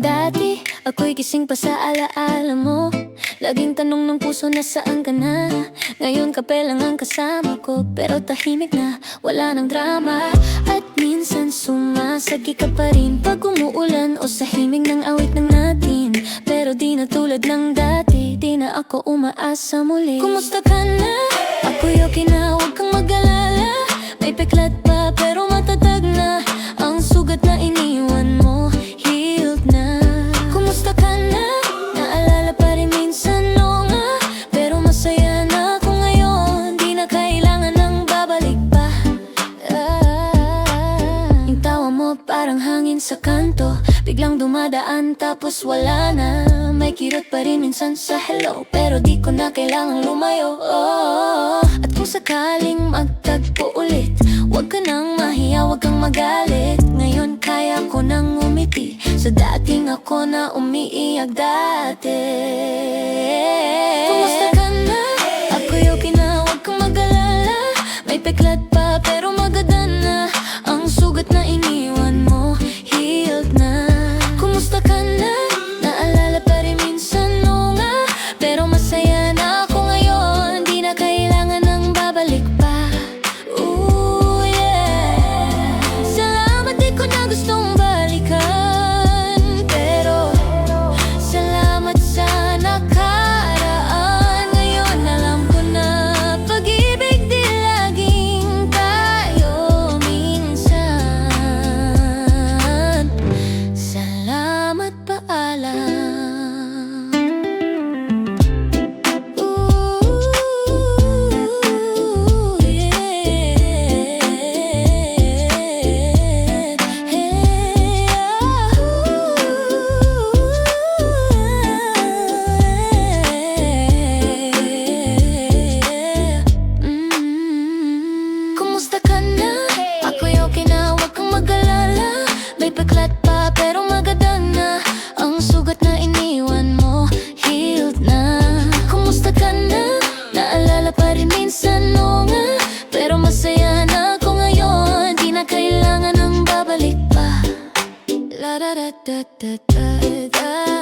Dati, ako'y gising pa sa alaala mo. Laging tanong ng puso na saan ka na. Ngayon kape lang ang kasama ko Pero tahimik na, wala nang drama. At minsan sumasagi ka pa rin Pag umuulan o sa himig ng awit ng natin. Pero di na tulad ng dati ako umaasa muli. Kumusta ka na? Ako'y okay na, huwag kang mag-alala. May peklat pa pero matatag na. Ang sugat na iniwan mo, healed na. Kumusta ka na? Naalala pa rin minsan no nga. Pero masaya na ako ngayon. Di na kailangan ng babalik pa. Ah, Yung tawa mo parang hangin sa kanto. Biglang dumadaan tapos wala na May kirot pa rin minsan sa hello Pero di ko na kailangan lumayo. Oh, At kung sakaling magtagpo ulit Huwag ka nang mahiya, huwag kang magalit. Ngayon kaya ko nang umiti Sa dating ako na umiiyak dati da da da da